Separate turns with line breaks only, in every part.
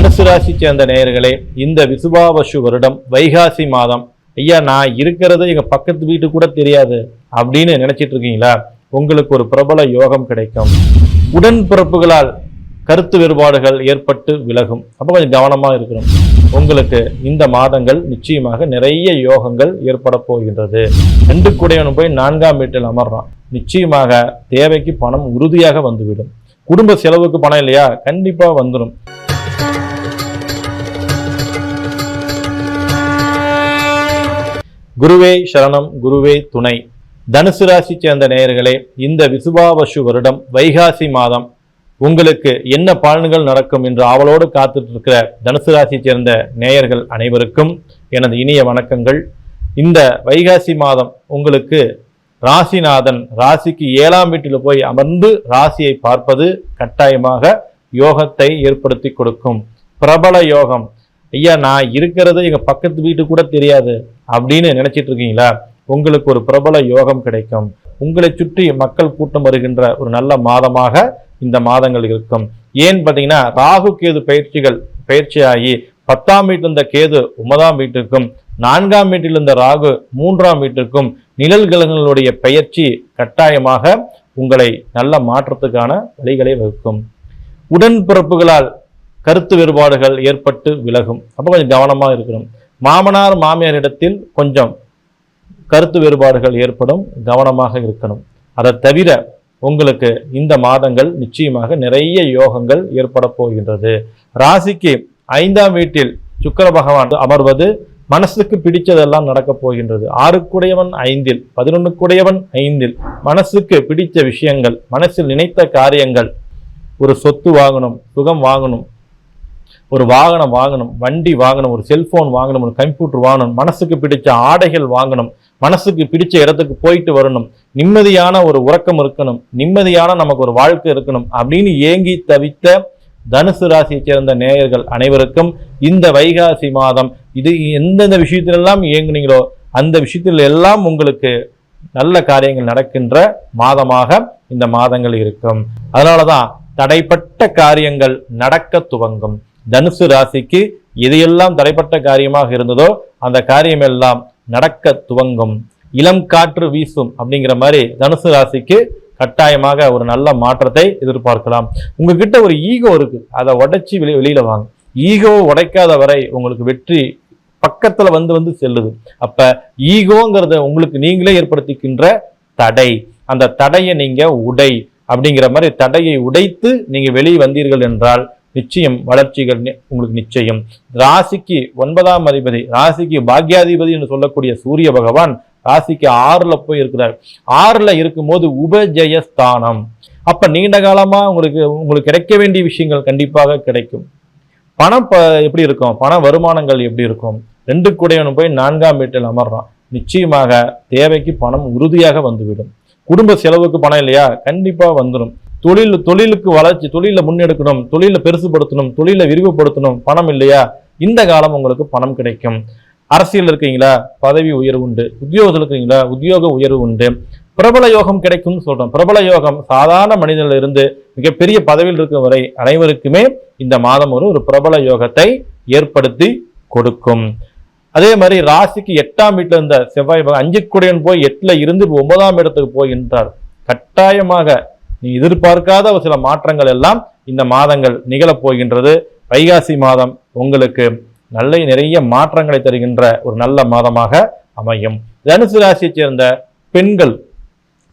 தனுசு ராசி சேர்ந்த நேயர்களே இந்த விசுவாவசு வருடம் வைகாசி மாதம் ஐயா நான் இருக்கிறது எங்க பக்கத்து வீட்டு கூட தெரியாது அப்படின்னு நினைச்சிட்டு இருக்கீங்களா? உங்களுக்கு ஒரு பிரபல யோகம் கிடைக்கும். உடன்பிறப்புகளால் கருத்து வேறுபாடுகள் ஏற்பட்டு விலகும். அப்போ கொஞ்சம் கவனமா இருக்கணும். உங்களுக்கு இந்த மாதங்கள் நிச்சயமாக நிறைய யோகங்கள் ஏற்பட போகின்றது. ரெண்டு கூடையவனும் போய் நான்காம் வீட்டில் அமர்றான். நிச்சயமாக தேவைக்கு பணம் உறுதியாக வந்துவிடும். குடும்ப செலவுக்கு பணம் இல்லையா? கண்டிப்பா வந்துடும் குருவே சரணம் குருவே துணை. தனுசு ராசி சேர்ந்த நேயர்களே இந்த விசுபாவசு வருடம் வைகாசி மாதம் உங்களுக்கு என்ன பலன்கள் நடக்கும் என்று ஆவலோடு காத்துட்டு இருக்கிற தனுசு ராசி சேர்ந்த நேயர்கள் அனைவருக்கும் எனது இனிய வணக்கங்கள். இந்த வைகாசி மாதம் உங்களுக்கு ராசிநாதன் ராசிக்கு ஏழாம் வீட்டில் போய் அமர்ந்து ராசியை பார்ப்பது கட்டாயமாக யோகத்தை ஏற்படுத்தி கொடுக்கும். பிரபல யோகம். ஐயா நான் இருக்கிறது எங்கள் பக்கத்து வீட்டு கூட தெரியாது. அப்படின்னு நினைச்சிட்டு இருக்கீங்களா உங்களுக்கு ஒரு பிரபல யோகம் கிடைக்கும். உங்களை சுற்றி மக்கள் கூட்டம் வருகின்ற ஒரு நல்ல மாதமாக இந்த மாதங்கள் இருக்கும். ஏன் பார்த்தீங்கன்னா ராகு கேது பயிற்சிகள் பயிற்சியாகி பத்தாம் வீட்டில் இருந்த கேது ஒன்பதாம் வீட்டுக்கும் நான்காம் வீட்டில் இருந்த ராகு மூன்றாம் வீட்டுக்கும் நிழல் கிரகங்களுடைய பயிற்சி கட்டாயமாக உங்களை நல்ல மாற்றத்துக்கான வழிகளை வகுக்கும். உடன்பிறப்புகளால் கருத்து வேறுபாடுகள் ஏற்பட்டு விலகும். அப்போ கொஞ்சம் கவனமாக இருக்கணும். மாமனார் மாமியாரிடத்தில் கொஞ்சம் கருத்து வேறுபாடுகள் ஏற்படும் கவனமாக இருக்கணும். அதை தவிர உங்களுக்கு இந்த மாதங்கள் நிச்சயமாக நிறைய யோகங்கள் ஏற்பட போகின்றது. ராசிக்கு ஐந்தாம் வீட்டில் சுக்கர பகவான் அமர்வது மனசுக்கு பிடித்ததெல்லாம் நடக்கப் போகின்றது. ஆறுக்குடையவன் ஐந்தில் பதினொன்றுக்குடையவன் ஐந்தில். மனசுக்கு பிடித்த விஷயங்கள் மனசில் நினைத்த காரியங்கள் ஒரு சொத்து வாங்கணும் சுகம் வாங்கணும் ஒரு வாகனம் வாங்கணும் வண்டி வாங்கணும் ஒரு செல்போன் வாங்கணும் ஒரு கம்ப்யூட்டர் வாங்கணும் மனசுக்கு பிடிச்ச ஆடைகள் வாங்கணும் மனசுக்கு பிடிச்ச இடத்துக்கு போயிட்டு வரணும் நிம்மதியான ஒரு உறக்கம் இருக்கணும் நிம்மதியான நமக்கு ஒரு வாழ்க்கை இருக்கணும் அப்படின்னு ஏங்கி தவித்த தனுசு ராசியைச் சேர்ந்த நேயர்கள் அனைவருக்கும் இந்த வைகாசி மாதம் இது எந்தெந்த விஷயத்திலெல்லாம் இயங்குனீங்களோ அந்த விஷயத்தில் எல்லாம் உங்களுக்கு நல்ல காரியங்கள் நடக்கின்ற மாதமாக இந்த மாதங்கள் இருக்கும். அதனாலதான் தடைப்பட்ட காரியங்கள் நடக்க துவங்கும். தனுசு ராசிக்கு எதையெல்லாம் தடைப்பட்ட காரியமாக இருந்ததோ அந்த காரியம் எல்லாம் நடக்க துவங்கும். இளம் காற்று வீசும் அப்படிங்கிற மாதிரி தனுசு ராசிக்கு கட்டாயமாக ஒரு நல்ல மாற்றத்தை எதிர்பார்க்கலாம். உங்ககிட்ட ஒரு ஈகோ இருக்கு. அதை உடைச்சி வெளி வெளியில வாங்க. ஈகோ உடைக்காத வரை உங்களுக்கு வெற்றி பக்கத்துல வந்து வந்து செல்லுது. அப்ப ஈகோங்கிறத உங்களுக்கு நீங்களே ஏற்படுத்திக்கின்ற தடை. அந்த தடையை நீங்க உடை அப்படிங்கிற மாதிரி தடையை உடைத்து நீங்க வெளியே வந்தீர்கள் என்றால் நிச்சயம் வளர்ச்சிகள் நி- உங்களுக்கு நிச்சயம். ராசிக்கு ஒன்பதாம் அதிபதி ராசிக்கு பாக்யாதிபதி என்று சொல்லக்கூடிய சூரிய பகவான் ராசிக்கு ஆறுல போய் இருக்கிறார் ஆறுல இருக்கும்போது உபஜயஸ்தானம். அப்ப நீண்ட காலமா உங்களுக்கு உங்களுக்கு கிடைக்க வேண்டிய விஷயங்கள் கண்டிப்பாக கிடைக்கும். பணம் ப எப்படி இருக்கும்? பண வருமானங்கள் எப்படி இருக்கும்? ரெண்டு குடையவனும் போய் நான்காம் வீட்டில் அமர்றான். நிச்சயமாக தேவைக்கு பணம் உறுதியாக வந்துவிடும். குடும்ப செலவுக்கு பணம் இல்லையா? கண்டிப்பாக வந்துடும் தொழில் தொழிலுக்கு வளர்ச்சி தொழிலை முன்னெடுக்கணும் தொழிலை பெருசுபடுத்தணும் தொழிலை விரிவுபடுத்தணும் பணம் இல்லையா? இந்த காலம் உங்களுக்கு பணம் கிடைக்கும். அரசியல் இருக்கீங்களா? பதவி உயர்வு உண்டு. உத்தியோகத்தில் இருக்கீங்களா? உத்தியோக உயர்வு உண்டு. பிரபல யோகம் கிடைக்கும்னு சொல்றோம். பிரபல யோகம் சாதாரண மனிதனில் இருந்து மிகப்பெரிய பதவியில் இருக்கும் வரை அனைவருக்குமே இந்த மாதம் ஒரு ஒரு பிரபல யோகத்தை ஏற்படுத்தி கொடுக்கும். அதே மாதிரி ராசிக்கு எட்டாம் வீட்டில் இருந்த செவ்வாய் அஞ்சு குடையன் போய் எட்டில் இருந்து ஒன்பதாம் இடத்துக்கு போகின்றார் கட்டாயமாக நீ எதிர்பார்க்காத ஒரு சில மாற்றங்கள் எல்லாம் இந்த மாதங்கள் நிகழப் போகின்றது வைகாசி மாதம் உங்களுக்கு நல்ல நிறைய மாற்றங்களை தருகின்ற ஒரு நல்ல மாதமாக அமையும். தனுசு ராசியைச் சேர்ந்த பெண்கள்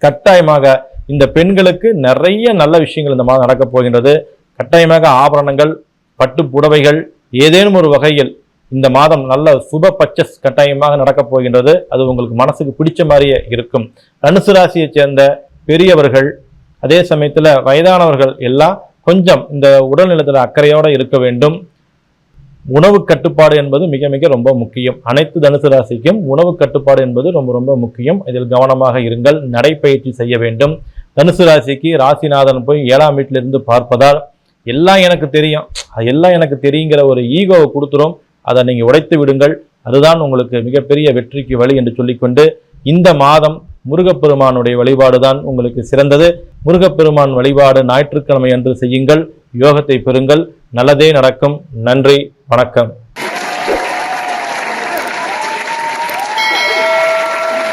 கட்டாயமாக இந்த பெண்களுக்கு நிறைய நல்ல விஷயங்கள் இந்த மாதம் நடக்கப் போகின்றது. கட்டாயமாக ஆபரணங்கள் பட்டு புடவைகள் ஏதேனும் ஒரு வகையில் இந்த மாதம் நல்ல சுப பச்சஸ் கட்டாயமாக நடக்கப் போகின்றது. அது உங்களுக்கு மனசுக்கு பிடிச்ச மாதிரியே இருக்கும். தனுசு ராசியைச் சேர்ந்த பெரியவர்கள் அதே சமயத்தில் வயதானவர்கள் எல்லாம் கொஞ்சம் இந்த உடல்நலத்தில் அக்கறையோடு இருக்க வேண்டும். உணவு கட்டுப்பாடு என்பது மிக மிக ரொம்ப முக்கியம். அனைத்து தனுசு ராசிக்கும் உணவு கட்டுப்பாடு என்பது ரொம்ப ரொம்ப முக்கியம். இதில் கவனமாக இருங்கள். நடைப்பயிற்சி செய்ய வேண்டும். தனுசு ராசிக்கு ராசிநாதன் போய் ஏழாம் வீட்டிலிருந்து பார்ப்பதால் எல்லாம் எனக்கு தெரியும். அது எல்லாம் எனக்கு தெரியுங்கிற ஒரு ஈகோவை கொடுத்துரும். அதை நீங்கள் உடைத்து விடுங்கள். அதுதான் உங்களுக்கு மிகப்பெரிய வெற்றிக்கு வழி என்று சொல்லிக்கொண்டு இந்த மாதம் முருகப்பெருமானுடைய வழிபாடு தான் உங்களுக்கு சிறந்தது. முருகப்பெருமான் வழிபாடு ஞாயிற்றுக்கிழமை அன்று செய்யுங்கள். யோகத்தை பெறுங்கள். நல்லதே நடக்கும். நன்றி. வணக்கம்.